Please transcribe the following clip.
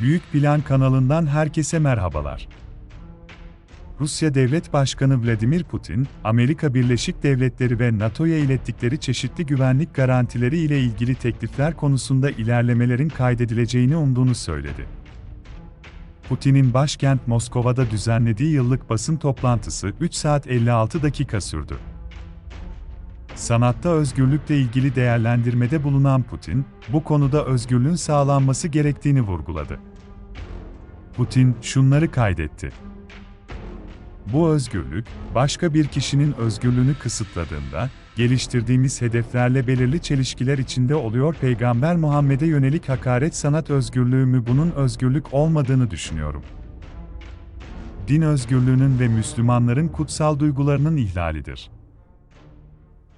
Büyük Plan kanalından herkese merhabalar. Rusya Devlet Başkanı Vladimir Putin, Amerika Birleşik Devletleri ve NATO'ya ilettikleri çeşitli güvenlik garantileri ile ilgili teklifler konusunda ilerlemelerin kaydedileceğini umduğunu söyledi. Putin'in başkent Moskova'da düzenlediği yıllık basın toplantısı 3 saat 56 dakika sürdü. Sanatta özgürlükle ilgili değerlendirmede bulunan Putin, bu konuda özgürlüğün sağlanması gerektiğini vurguladı. Putin şunları kaydetti. Bu özgürlük, başka bir kişinin özgürlüğünü kısıtladığında, geliştirdiğimiz hedeflerle belirli çelişkiler içinde oluyor. Peygamber Muhammed'e yönelik hakaret sanat özgürlüğü mü bunun özgürlük olmadığını düşünüyorum. Din özgürlüğünün ve Müslümanların kutsal duygularının ihlalidir.